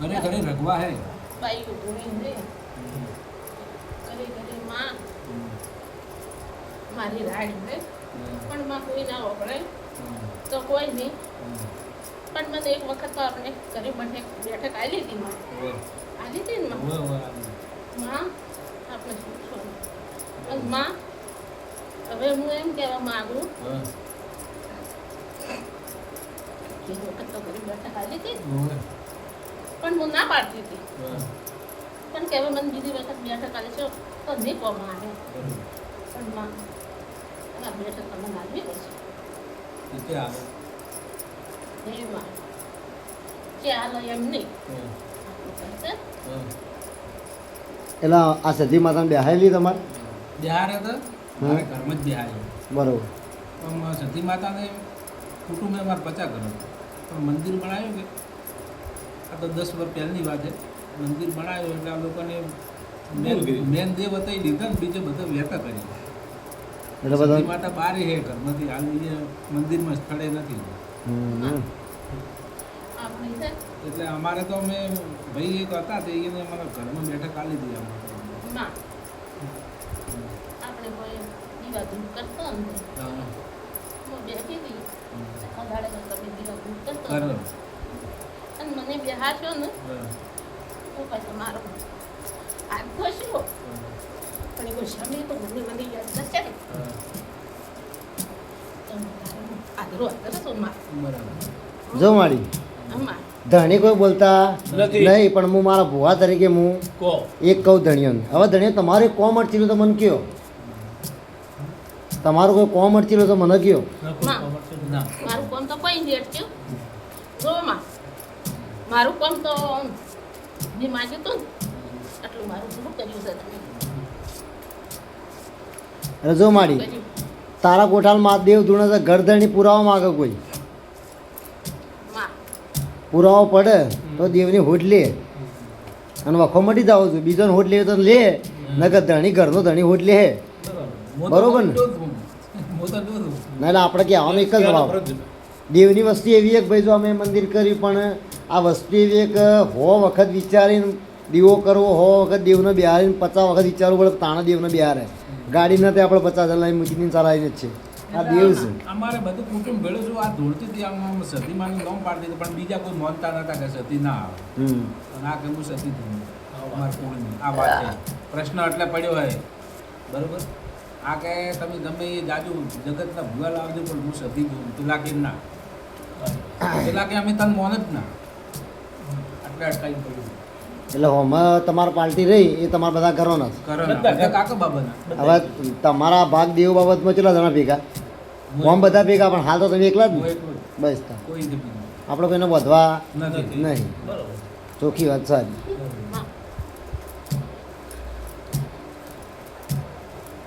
ઘરે ઘરે રગવા હે. માં. મારી રાણી રે પણ માં કોઈ ના વપરાય તો કોઈ નહીં. પણ મને એક વખત તો આપણે ઘરે બંને બેઠક આવી હતી માં. આલી હતી ને માં? માં આપણે શું માં હવે હું એમ કહેવા માંગુ કે વખત તો ઘરે બેઠક આવી હતી પણ હું ના પાડતી હતી. પણ કે હવે મને બીજી વખત બેઠક આવે છે તો નહીં કોમાં આવે પણ માં આ બેઠક તમને આવી પડશે. ચાલો એમ નહીં. એટલે આ સતી માતાને બેહાયેલી તમારે? બિહાર હતા મારે ઘરમાં જ બિહાર. બરોબર. પણ સતી માતાને કુટુંબે મારે પચા કરો પણ મંદિર બનાવ્યું કે? આ તો દસ વર્ષ પહેલાંની વાત છે. મંદિર બનાવ્યું એટલે આ લોકોને મેન- મેન દેવ હતા લીધા ને બીજે બધા વ્યતા કરી એટલે બધા માતા બારે હે ઘરમાંથી. હાલ મંદિરમાં સ્થળે નથી. એટલે અમારે તો અમે ભાઈ એક હતા તે એને અમારા ઘરમાં બેઠક આલી દીધી અમારે માં. આપણે કોઈ દીવા ધૂપ કરતો હા. બેઠી હતી. મને બેહાડ્યો ને. તો પછી મારો. હાથ ઘસ્યો પણ એ સમય તો મને મને યાદ નથી. ને જો માળી. ધણી કોઈ બોલતા નહીં પણ હું મારા ભુવા તરીકે હું એક કહું ધણીઓને હવે ધણીઓ તમારે કોમ અડચીલું તો મને કયો? તમારું કોઈ કોમ અડચીલું તો મને કયો? મારું કોમ તો કોઈ અટક્યું જો માં મારું કામ તો મેં માગ્યું હતું ને. આટલું મારું પૂરું કર્યું છે તમે? રજો જો માડી તારા કોઠાલ મહાદેવ ધૂણે છે ગરધણી પુરાવા માગે કોઈ. માં. પુરાવો પડે તો દેવની હોટ લે. અને વખો મટી જાવ છું. બીજો હોટ લે તો લે. નગર ધણી ઘરનો ધણી હોટ લે. બરોબર. ના? એટલે આપણે કહેવાનો એક જ જવાબ દેવની વસ્તી એવી એક ભાઈ જો અમે મંદિર કર્યું પણ આ વસ્તુ એવી એક હો વખત વિચારીને દીવો કરવો હો વખત દેવને બિહારીને પચાસ વખત વિચારવું પડે તાણા દેવને બિહારે ગાડી નથી આપણે પચાસ હજાર લાવી મૂકીને ચલાવીને જ છે. આ દેવ છે. અમારે બધું કુટુંબ ભેળું છું આ ધૂળતી હતી આમ સતી માની નોમ પાડી દીધું પણ બીજા કોઈ માનતા નતા કે સતી ના આવે. હમ. અને આ કે હું સતી અમારા કુળની આ વાત છે. પ્રશ્ન એટલે પડ્યો હોય. બરોબર. આ કે તમે ગમે એ જાજુ જગતના ભૂવા લાવજો પણ હું સતી છું તુલા કે ના? પેલા કે અમે તને મોન જ ના. એટલે અટકાઈ પડ્યું એટલે હોમાં તમારા પાર્ટી રહી એ તમારા બધા ઘરોના છે હવે તમારા ભાગ દેવ બાબતમાં કેટલા જણા ભેગા? હોમ બધા ભેગા પણ હાલ તો તમે એકલા જ. બસ આપણે કોઈને વધવા નહીં. ચોખ્ખી વાત સારી.